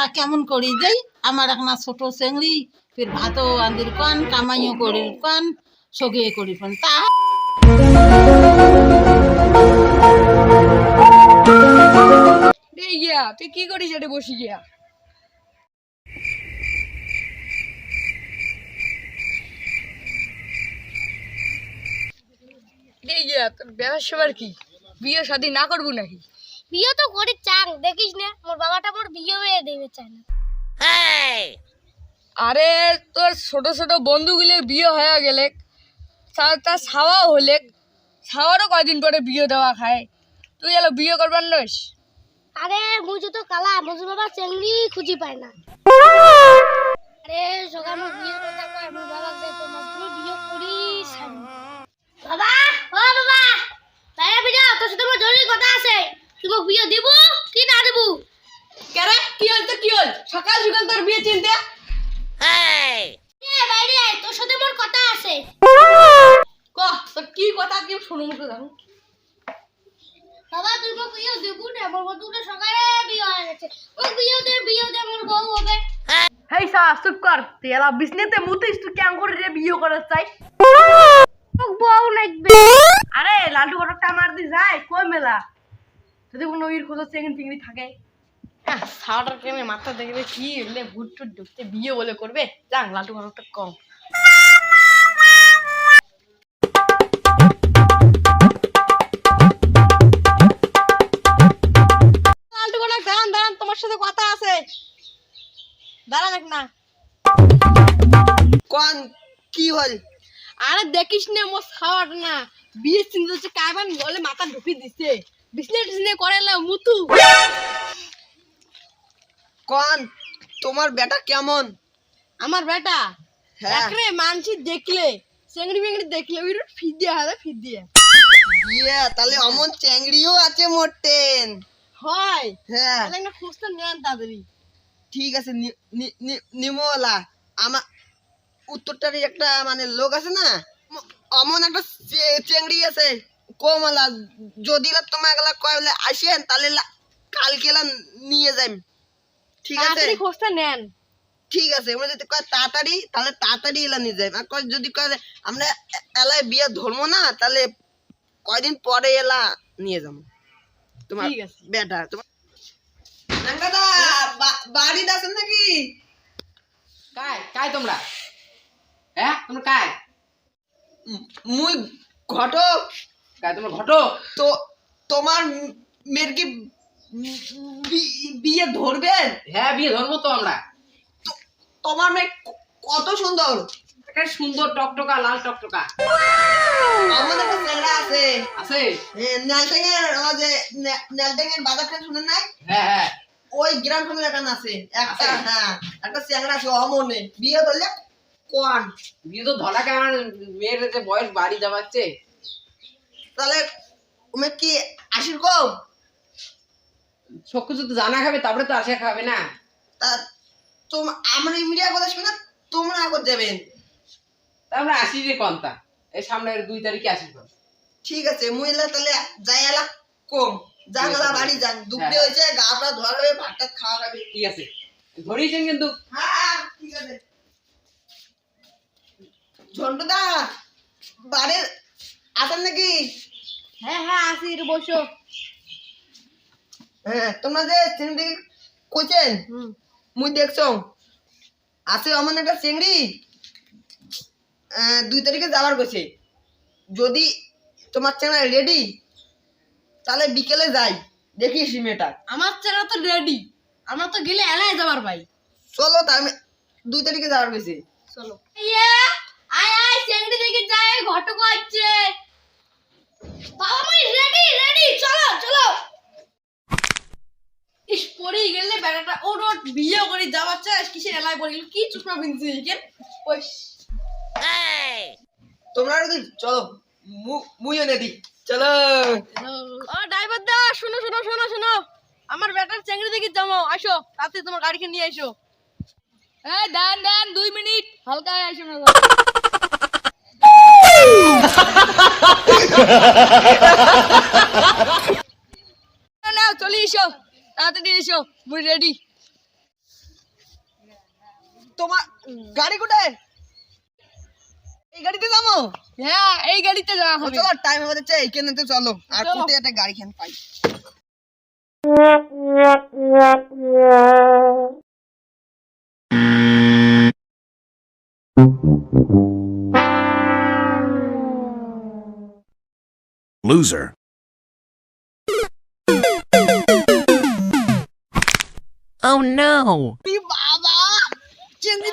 আমরা কেমন করি? যাই, আমার একটা ছোট চেংড়ি, ফির ভাতও আন্দির কান কামাইও করির কান সগিয়ে করি পান। তা গিয়া, তুই কি করিস এটা বসি গিয়া? গিয়া, তোর ব্যবসা কি? বিয়ে শাদি না করব নাকি? বিয়ে তো করে চাং দেখিস না? মোর বাবাটা মোর বিয়ে হয়ে দেবে চায় না। আরে তোর ছোট ছোট বন্ধুগুলো বিয়ে হয়ে গেলে তার তার ছাওয়াও হলে ছাওয়ারও কয়দিন পরে বিয়ে দেওয়া খায়। তুই এলো বিয়ে করবার নস আরে মুই তো কালা মজুর বাবা চেংড়ি খুঁজি পায় না। আরে সকাল মোর বিয়ের কথা কয় মোর বাবা যে তোমার তুমি বিয়ে করি বাবা ও বাবা তাই বিটা তোর সাথে মোর জরুরি কথা আছে। তুই মোক বিয়ে দিব কি না দিব? কেরে কি হল তো কি হল? সকাল সকাল তোর বিয়ে চিনতে? এ বাইরে আয় তোর সাথে মোর কথা আছে। ক তোর কি কথা কি শুনুম তো জানো বাবা তুই মোক বিয়ে দিব না মোর বন্ধুটা সকালে বিয়ে হয়ে গেছে। মোক বিয়ে দে বিয়ে দে মোর বউ হবে। হেই সা চুপ কর। তুই এলা বিছনেতে মুতিস তুই কেমন করে রে বিয়ে করার চাই? বউ লাগবে। আরে লালটু ঘটকটা মার দি যায় কই মেলা? যদি কোনো খোঁজো চিংড়ি থাকে। কেমে মাথা দেখবে কি এলে ভুট টুট ঢুকতে বিয়ে বলে করবে? যাক ঘটকটা কম। তোমার সাথে কথা আছে। দাঁড়ান এক না। কোন কি হল? আরে দেখিস না মোর খাওয়ার না। বিয়ে চিন্তা হচ্ছে কাইবান বলে মাথা ঢুকি দিছে। মুতু। কোন তোমার বেটা কেমন? আমার বেটা? হ্যাঁ। একরে মানসি দেখলে চেংড়ি দেখলে ওই ফিদ দিয়ে হাতে ফিদ দিয়ে ইয়ে তাহলে অমন চ্যাংড়িও আছে মোটেন। হয়। হ্যাঁ। তাহলে একটা খোঁজটা নেন তাড়াতাড়ি। ঠিক আছে নি- নি- নি- নিমওয়ালা আমার উত্তরটার একটা মানে লোক আছে না? অমন একটা চেংড়ি আছে। কমলা যদি তোমার গেলা কয়লে আসেন তাহলে লা- কালকে লা নিয়ে যাই ঠিক আছে? খোঁজটা নেন। ঠিক আছে আমরা যদি কয় তাড়াতাড়ি তাহলে তাড়াতাড়ি এলা নিয়ে যাই আর কয় যদি কয় আমরা এলায় বিয়ে ধরবো না তাহলে কয়দিন পরে এলা নিয়ে যাব। তোমার। বেটা তোমার দাদা বাড়িতে আছেন নাকি? তোমরা? হ্যাঁ তোমরা মুই ঘটক। তোমরা ঘটো তো তোমার মেয়ের কি বিয়ে ধরবেন? হ্যাঁ বিয়ে ধরবো তো আমরা। তোমার মেয়ে কত সুন্দর? একটা সুন্দর টকটকা লাল টকটকা। আমাদের একটা আছে। আছে? নেলটেঙের আমার যে নে- বাজার থেকে শুনেন নাই? হ্যাঁ হ্যাঁ। ওই গ্রাম ফ্যামিলি একটা আছে। একটা হ্যাঁ একটা চ্যাংড়া আছে অমনে। বিয়ে ধরলে কোয়ান? বিয়ে তো ধরাকে আমার মেয়ের যে বয়স বাড়ি যাবাচ্ছে তাহলে তুমি কি আশির কম? সব কিছু তো জানা খাবে তারপরে তো আসে খাবে না। তা তোম আমরা মিডিয়া কথা শুনে তোমরা আগত যাবেন? তা আমরা আসি রে কন্তা এই সামনের দুই তারিখে আসিস বল। ঠিক আছে মহিলা তাহলে যাই এলা কম। জানলা বাড়ি যান দুপুরে হ্যাঁ। হয়েছে গাটা ধোয়া হবে ভাতটা খাওয়া হবে। ঠিক আছে। ধরিয়েছেন কিন্তু। হ্যাঁ ঠিক আছে। ঝন্টুদা বাড়ির আছেন নাকি? হ্যাঁ হ্যাঁ বসো। হ্যাঁ তোমরা যে চিংড়ি কইছেন মুই দেখছ। আছে অমন একটা চিংড়ি দুই তারিখে যাবার কইছে। যদি তোমার চেংড়া রেডি তাহলে বিকেলে যাই। দেখিস মেয়েটা। আমার চেনা তো রেডি আমার তো গেলে এলাই যাবার ভাই। চলো তা আমি দুই তারিখে যাবার কইছে। চলো। আয় আয় চেংড়ি দেখে যায় ঘটক আছে বাবা মই রেডি রেডি চলো চলো। ইস পরেই গেলে বেটাটা। ওর ওর বিয়ে করে যাওয়ার চাই কিসের এলাই পড়ে গেল? কি চুপড়া বিনছি কেন ওই তোমরা যদি চলো মুইও নেদি চলো। ও ড্রাইভার দা শোনো শোনো শোনো শোনো। আমার বেটার চেংড়ি দেখি যাব আসো রাতে তোমার গাড়িকে নিয়ে এসো হ্যাঁ দান দান দুই মিনিট। হালকা আসো না নাও চলে এসো। তাড়াতাড়ি এসো মুই রেডি তোমার গাড়ি কোথায়? এই গাড়িতে যাব? হ্যাঁ এই গাড়িতে যাওয়া হবে। চলো টাইম হয়ে যাচ্ছে এইখানে তো চলো। আর কোথায় একটা গাড়ি খান পাই Loser. Oh no! বাবা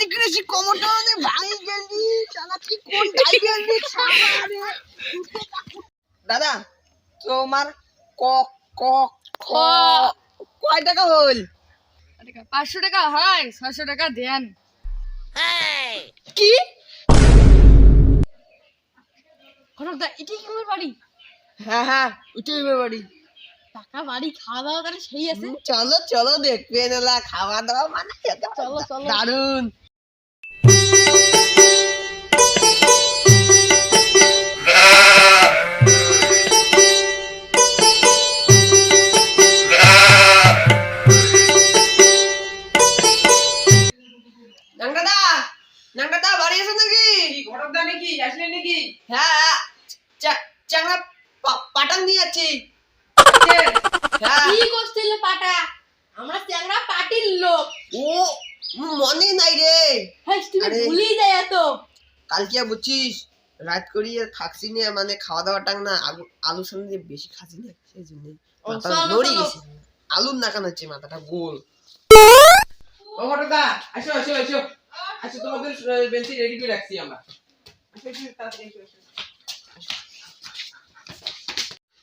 দিকে এসে কোমরটা মানে গেলি শালা কি কোন গাড়ি গেলি দাদা তোমার ক ক ক কয় টাকা হল? পাঁচশো টাকা হয় ছয়শো টাকা দেন। কি? ঘটকদা এটাই কি বাড়ি? হ্যাঁ হ্যাঁ উঠে বাড়ি। টাকা বাড়ি খাওয়া দাওয়া তাহলে সেই আছে? চলো চলো দেখবে না খাওয়া দাওয়া মানে চলো, চলো। আছে নাকি? আসলে নাকি? হ্যাঁ চা- চাংড়া পা- পাঠান নিয়ে যাচ্ছি। হ্যাঁ। কি করছিল পাটা? আমরা চ্যাংরা পার্টির লোক। ও মনে নাই রে। হ্যাঁ আরে। ভুলেই যায় এত। কালকে বুঝছিস রাত করি আর থাকছি না মানে খাওয়া দাওয়া টাং না আলু আলুর সঙ্গে বেশি খাচ্ছি না সেই জন্য নড়ে। আলুর নাকান হচ্ছে মাথাটা গোল। ও আসো আসো আসো। আসো তোমাদের বেঞ্চি রেডি করে রাখছি আমরা। আসো আসো তাড়াতাড়ি আসো,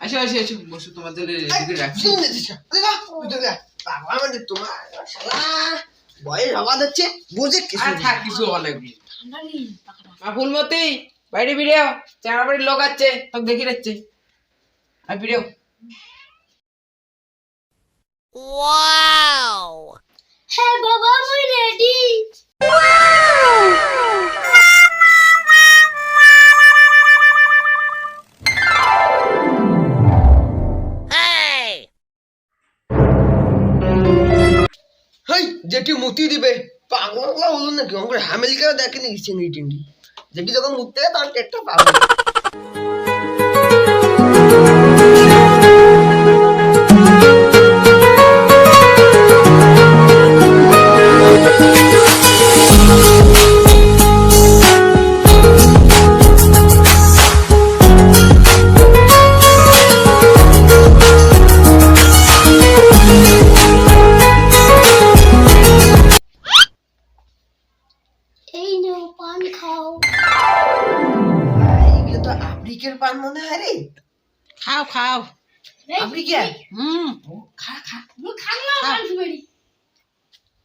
আসো। আসো আসো বসো রাখছি। বাবা মানে তোমার শালা বয়স হওয়া যাচ্ছে বুঝে কিছু আর থাক কিছু হওয়া মা ফুলমতি বাইরে বিড়েও চারা বাড়ির লোক আছে তোকে দেখি রাখছে আর বিড়েও হ্যাঁ দিবে। পাগলা হলো নাকি আমার আমেরিকা দেখেনি চিংড়ি টিংড়ি যেটি যখন উঠতে তার টেটটা পাবে। আফ্রিকার পান মনে হয় রে। খাও খাও। হুম। খা খা।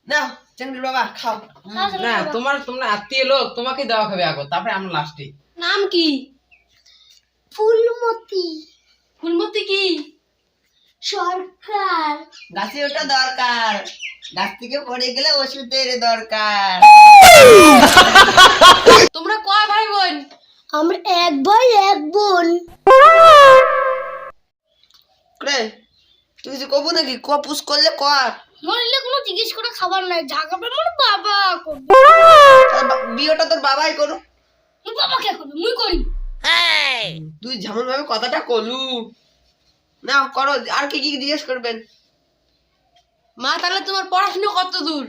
না বাবা খাও। না তোমার তোমরা আত্মীয় লোক তোমাকে দেওয়া খাবে আগে তারপরে আমরা লাস্টে নাম কি? ফুলমতি। ফুলমতি কি? সরকার। গাছে ওটা দরকার। গাছ থেকে পড়ে গেলে ওষুধের দরকার। তোমরা কয় আমরা এক ভাই এক বোন। রে তুই কিছু কবু নাকি? ক পুষ করলে কর। মরলে কোনো জিজ্ঞেস করে খাবার নাই। যা আমার বাবা করবে। বিয়েটা তোর বাবাই করু মোর বাবা কে করবে? মুই করি। তুই যেমন ভাবে কথাটা কলু। না করো আর কি কি জিজ্ঞেস করবেন? মা তাহলে তোমার পড়াশোনা কত দূর?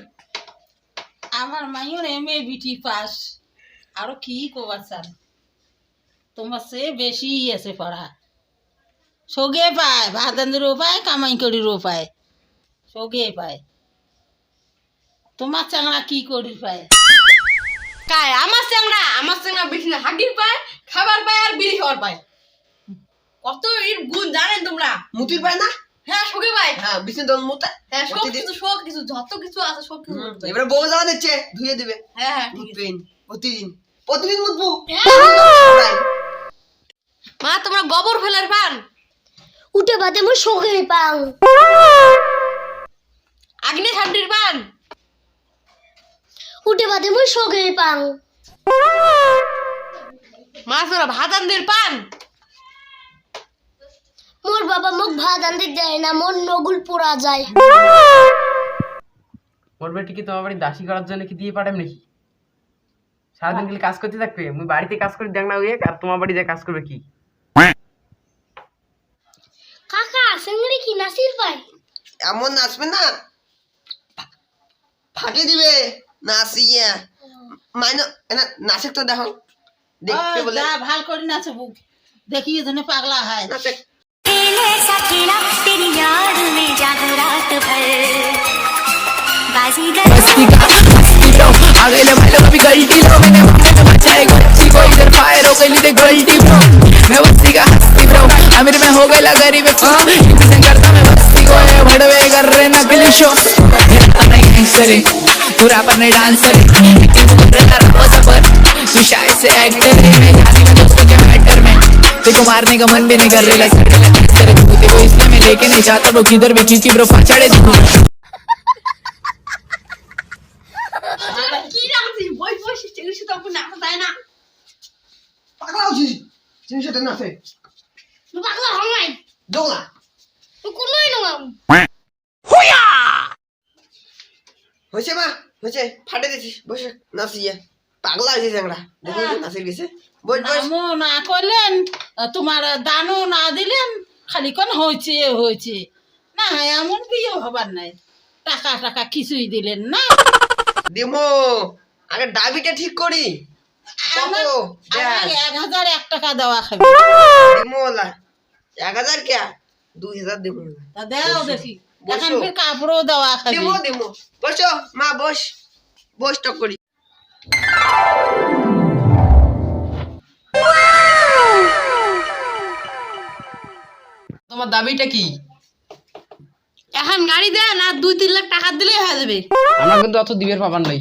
আমার মাইয়ের এম এ বিটি পাস আরও কি কবার চান তোমার সে বেশি আছে পড়া। সগে পায় ভাতেন্দ্রও পায় কামাই করিরও পায়। সগে পায়। তোমার চাংড়া কি করি পায়? কায় আমার চ্যাংরা আমার চ্যাংরা বেশি না হাগির পায় খাবার পায় আর বিড়ি খাবার পায়। কত এর গুণ জানেন তোমরা? মুতির পায় না? হ্যাঁ সঙ্গে পায়। হ্যাঁ দল মুতে হ্যাঁ সব কিছু সব কিছু যত কিছু আছে সব কিছু হয়। এবারে বউ যাওয়া দিচ্ছে ধুয়ে দিবে। হ্যাঁ হ্যাঁ ঠিক প্রতিদিন প্রতিদিন মুতবো। মা তোমরা গোবর ফেলার পান? উঠে বাদে মোর শোকে পাং। আগ্নে ঠান্ডির পান? উঠে বাদে মোর শোকে পাং। মা তোরা ভাত আনদের পান? মোর বাবা মোক ভাত আনতে দেয় না মোর নগুল পোড়া যায়। মোর বেটি কি তোমার বাড়ি দাসী করার জন্য কি দিয়ে পাঠাম নাকি? সারাদিন খালি কাজ করতে থাকবে মুই বাড়িতে কাজ করে দেখ না ওই আর তোমার বাড়ি যে কাজ করবে কি? চেংড়ি কি নাচির পায় এমন নাচবে না ফা- ফাটিয়ে দিবে নাচিয়ে মাইন এনা নাচে তো দেখো দেখতে ওই, বলে যা ভাল করে নাচে বুক দেখি এজনে পাগলা হয় নাচে ऐसा खेला तेरी याद में जाग रात भर बाजी मस्ती का मस्ती ब्रो आगे ले भाई लोग अभी गलती लो मैंने मारे में मचाए गच्ची को इधर फायर हो गई नीचे गलती ब्रो मैं बस्ती का हस्ती ब्रो अमीर में हो गया गरीब करता मैं बस्ती को ये भड़वे कर रहे नकली शो नहीं पूरा पर नहीं डांसर तू शायद से एक्टर है मैं जाने में दोस्तों के मैटर में तुझको मारने का मन भी नहीं कर रहा तेरे इसलिए मैं लेके नहीं जाता ब्रो किधर भी किसी ब्रो फाचड़े तू Boy, boy, ich stelle schon da von Nachseiner. Pack auf sie! পাগলা দোলা হয়েছে মা হয়েছে। ফাটে দিছিস বসে নাচিয়ে পাগলা দেখি নাচে গেছে? বস বস। নামও না করলেন তোমার দানও না দিলেন খালি কোন হয়েছে হয়েছে। না এমন বিয়ে হবার নাই। টাকা টাকা কিছুই দিলেন না। দিমো আগে ডাবিটা ঠিক করি। কত? আমার দেখ। আমাকে এক হাজার এক টাকা দেওয়া খাবে। দিমোলা এক হাজার কে? দুই হাজার দিমো তা দেও দেখি। এখন ফির কাপড়ও দেওয়া খাবে। দিমো দিমো বসো মা বস। বস টক করি। তোমার দাবিটা কি? এখন গাড়ি দেন আর দুই তিন লাখ টাকা দিলেই হয়ে যাবে। আমরা কিন্তু অত দিবের পাবার নাই।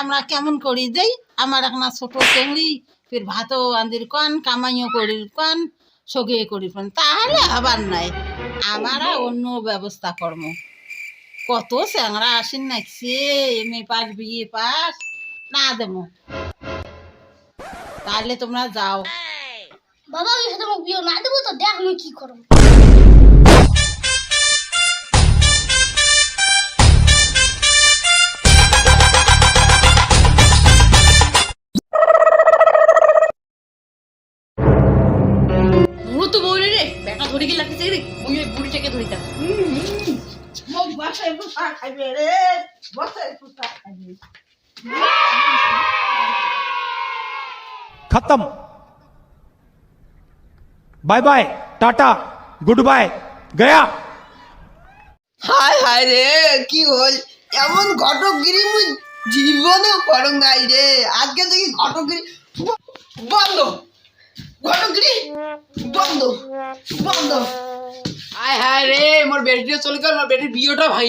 আমরা কেমন করি দেই? আমার ছোট চেংড়ি ফির আন্দির কামাইও করির সগিয়ে তাহলে আবার নাই। অন্য ব্যবস্থা কর্ম। কত স্যাংরা আসেন নাকছে M A pass BA pass না দেবো তাহলে তোমরা যাও। বাবা ওই সাথে আমাকে বিয়ে না দেবো তো দেখ আমি কি করব। বসে পোষা খাইবে রে বসে পোষা খাইবে। খতম। Bye bye tata good bye Gaya হায় হায় রে কি হল? এমন ঘটকগিরি মুই জীবনে করং নাই রে। আজকে দেখি ঘটকগিরি বন্ধ। ঘটকগিরি বন্ধ। বন্ধ। হায় হায় রে মোর বেটিও চলে গেল মোর বেটির বিয়েটা ভাই